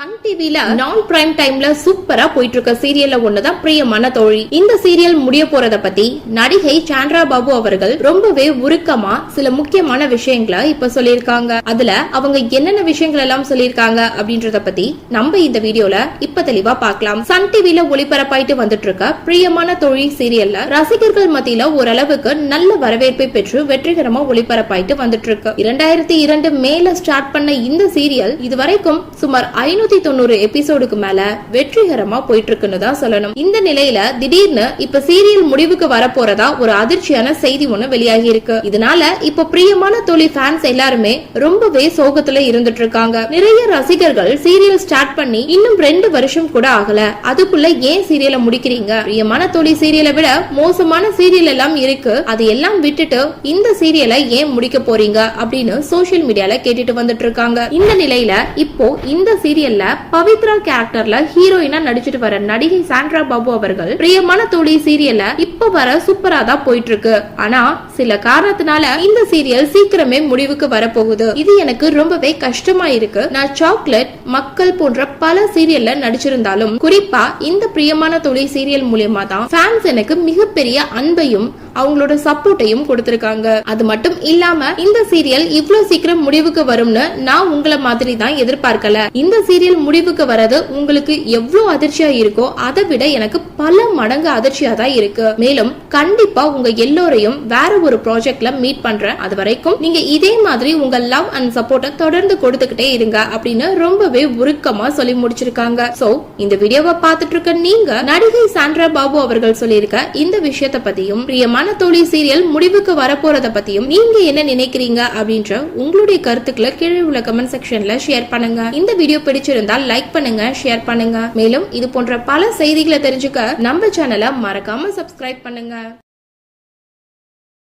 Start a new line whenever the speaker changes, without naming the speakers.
Sun டிவில நான் prime டைம்ல சூப்பரா போயிட்டு இருக்க சீரியல்ல ஒண்ணுதான் பிரியமான தோழி. இந்த சீரியல் முடிய போறத பத்தி நடிகை சாண்ட்ரா பாபு அவர்கள் ரொம்பவே உருக்கமா சில முக்கியமான விஷயங்களை இப்ப சொல்லியிருக்காங்க. அதுல அவங்க என்னென்ன விஷயங்கள் எல்லாம் சொல்லியிருக்காங்க அப்படின்றத பத்தி நம்ம இந்த வீடியோல இப்ப தெளிவா பார்க்கலாம். சன் டிவில ஒளிபரப்பாயிட்டு வந்துட்டு இருக்க பிரியமான தோழி சீரியல்ல ரசிகர்கள் மத்தியில ஓரளவுக்கு நல்ல வரவேற்பை பெற்று வெற்றிகரமா ஒளிபரப்பாயிட்டு வந்துட்டு இருக்கு இரண்டாயிரத்தி இரண்டு மேல ஸ்டார்ட் பண்ண இந்த சீரியல் இதுவரைக்கும் சுமார் நூத்தி தொண்ணூறு எபிசோடுக்கு மேல வெற்றிகரமா போயிட்டு இருக்குன்னு தான் சொல்லணும். இந்த நிலையில திடீர்னு இப்ப சீரியல் முடிவுக்கு வரப்போறதா ஒரு அதிர்ச்சியான செய்தி ஒண்ணு வெளியாகி இருக்கு இதனால இப்ப பிரியமான தொழில் ஃபேன்ஸ் எல்லாருமே ரொம்பவே சோகத்துல இருந்துட்டு இருக்காங்க நிறைய ரசிகர்கள் சீரியல் ஸ்டார்ட் பண்ணி இன்னும் ரெண்டு வருஷம் கூட ஆகல. அதுக்குள்ள ஏன் சீரியலை முடிக்கிறீங்க? பிரியமான தோழி சீரியலை விட மோசமான சீரியல் எல்லாம் இருக்கு. அது எல்லாம் விட்டுட்டு இந்த சீரியலை ஏன் முடிக்க போறீங்க? அப்படின்னு சோசியல் மீடியால கேட்டுட்டு வந்துட்டு இருக்காங்க இந்த நிலையில இப்போ இந்த சீரியல்ல பவித்ரா கேரக்டர்ல ஹீரோயினா நடிச்சிட்டு வர நடிகை சாண்ட்ரா பாபு அவர்கள் பிரியமான தோழி சீரியல்ல இப்ப வர சூப்பரா தான் போயிட்டு இருக்கு ஆனா சில காரணத்தினால இந்த சீரியல் சீக்கிரமே முடிவுக்கு வரப்போகுது. இது எனக்கு ரொம்பவே கஷ்டமா இருக்கு. நான் சாக்லேட் மக்கள் போன்ற பல சீரியல்ல நடிச்சிருந்தாலும் குறிப்பா இந்த பிரியமான தொழில் சீரியல் மூலியமா தான் ஃபேன்ஸ் எனக்கு மிகப்பெரிய அன்பையும் அவங்களோட சப்போர்ட்டையும் கொடுத்திருக்காங்க. அது மட்டும் இல்லாம இந்த சீரியல் இவ்வளவு சீக்கிரம் முடிவுக்கு வரும்னு நான் உங்களை மாதிரி தான் எதிர்பார்க்கல. இந்த சீரியல் அரசியல் முடிவுக்கு வரது உங்களுக்கு எவ்வளவு அதிர்ச்சியா இருக்கோ அதை விட எனக்கு பல மடங்கு அதிர்ச்சியா தான் இருக்கு. மேலும் கண்டிப்பா உங்க எல்லோரையும் வேற ஒரு ப்ராஜெக்ட்ல மீட் பண்றேன். அது வரைக்கும் நீங்க இதே மாதிரி உங்க லவ் அண்ட் சப்போர்ட்டை தொடர்ந்து கொடுத்துக்கிட்டே இருங்க அப்படின்னு ரொம்பவே உருக்கமா சொல்லி முடிச்சிருக்காங்க. சோ இந்த வீடியோவை பார்த்துட்டு இருக்க நீங்க நடிகை சாண்ட்ரா பாபு அவர்கள் சொல்லியிருக்க இந்த விஷயத்த பத்தியும் பிரியமான தோழி சீரியல் முடிவுக்கு வரப்போறத பத்தியும் நீங்க என்ன நினைக்கிறீங்க அப்படின்ற உங்களுடைய கருத்துக்களை கீழே உள்ள கமெண்ட் செக்ஷன்ல ஷேர் பண்ணுங்க. இந்த வீடியோ பிடிச்சிரு பிடிச்சிருந்தால் லைக் பண்ணுங்க ஷேர் பண்ணுங்க. மேலும் இது போன்ற பல செய்திகளை தெரிஞ்சுக்க நம்ம சேனலை மறக்காம சப்ஸ்கிரைப் பண்ணுங்க.